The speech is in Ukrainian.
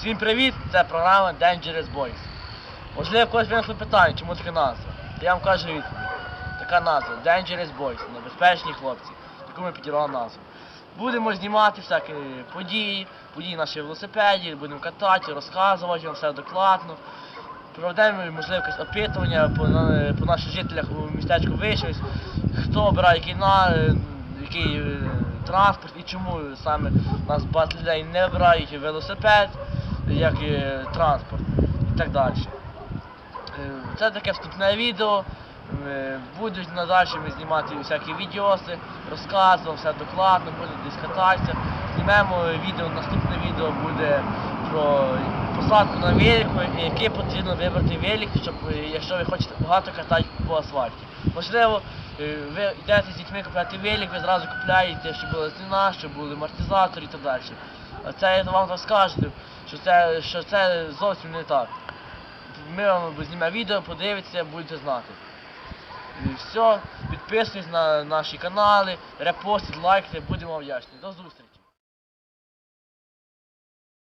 Всім привіт! Це програма Dangerous Boys. Можливо, когось виникло питання, чому така назва. То я вам кажу відповідь. Така назва Dangerous Boys, небезпечні хлопці. Таку ми підібрали назву. Будемо знімати всякі події, події наші велосипеді, будемо катати, розказувати вам все докладно. Проведемо, можливо, якесь опитування по, по наших жителях у містечку Вишивець, хто обирає який, на, який е, транспорт і чому саме нас багато людей не обирають велосипед як е, транспорт і так далі. Е, Це таке вступне відео. Е, Будуть надалі ми знімати всякі відеоси, розказувати все докладно, буде десь кататися. Знімемо відео, наступне відео буде про посадку на велику, який потрібно вибрати велик, щоб е, якщо ви хочете багато катати по асфальті. Можливо, ви йдете з дітьми купляти велик, ви зразу купляєте, щоб була ціна, щоб були амортизатори і так далі. Це я вам розкажу, що це, що це зовсім не так. Ми вам знімемо відео, подивитися, будете знати. І все, підписуйтесь на наші канали, репостіть, лайкайте, будемо вдячні. До зустрічі!